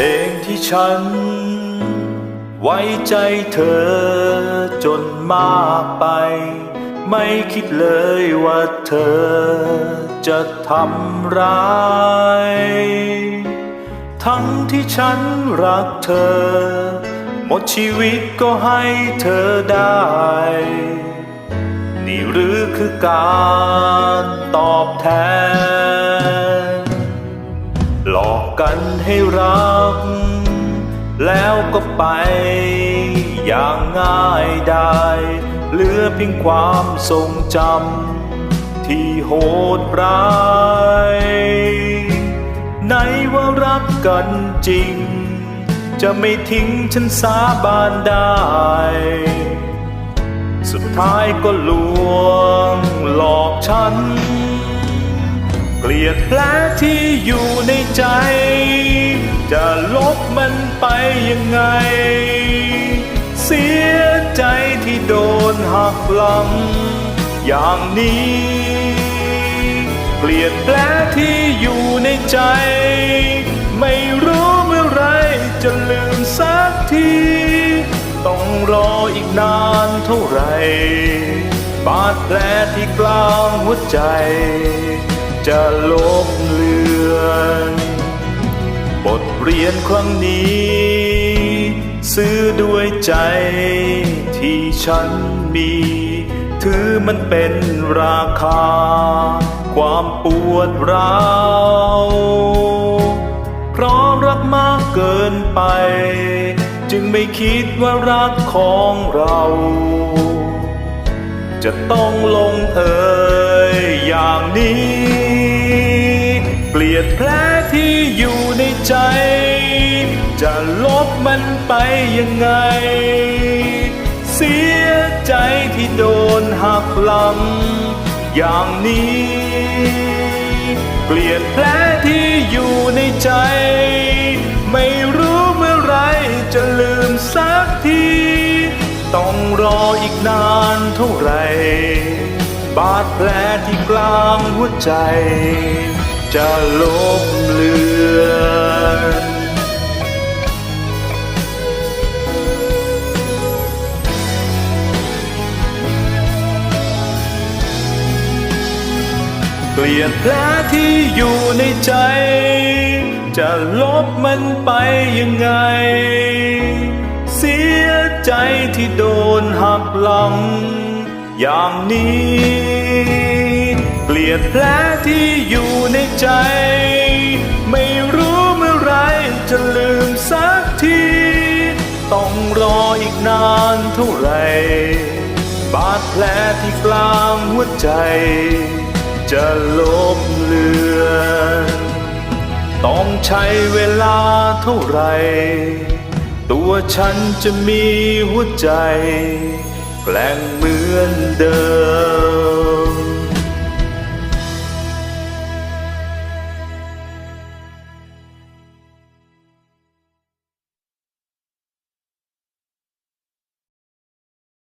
เองที่ฉัน ไว้ใจเธอจนมากไป ไม่คิดเลยว่าเธอจะทำร้าย ทั้งที่ฉันรักเธอ หมดชีวิตก็ให้เธอได้ นี่หรือคือการตอบแทน หลอกกันให้รัก แล้วก็ไป อย่างง่ายได้เหลือเพียงความทรงจำที่โหดร้ายไหนว่ารักกันจริง จะไม่ทิ้งฉันสาบานได้ สุดท้ายก็ลวงหลอกฉัน เกลียดแผลที่อยู่ในใจ จะลบมันไปยังไง เสียใจที่โดนหักหลัง อย่างนี้ เกลียดแผลที่อยู่ในใจ ไม่รู้เมื่อไรจะลืมสักที ต้องรออีกนานเท่าไหร่บาดแผลที่กลางหัวใจ จะลบเลือนบทเรียนครั้งนี้ ซื้อด้วยใจที่ฉันมี ถือมันเป็นราคา ความปวดร้าวเพราะรักมากเกินไป จึงไม่คิดว่ารักของเราจะต้องลงเอยอย่างนี้ เกลียดแผลที่อยู่ในใจ จะลบมันไปยังไง เสียใจที่โดนหักหลัง อย่างนี้ เกลียดแผลที่อยู่ในใจ ไม่รู้เมื่อไรจะลืมสักที ต้องรออีกนานเท่าไหร่บาดแผลที่กลางหัวใจ จะลบเลือนเกลียดแผลที่อยู่ในใจ จะลบมันไปยังไง เสียใจที่โดนหักหลัง อย่างนี้ เกลียดแผลที่อยู่ในใจ ไม่รู้เมื่อไรจะลืมสักที ต้องรออีกนานเท่าไหร่บาดแผลที่กลางหัวใจ จะลบเลือนต้องใช้เวลาเท่าไหร่ตัวฉันจะมีหัวใจ แกล้งเหมือนเดิม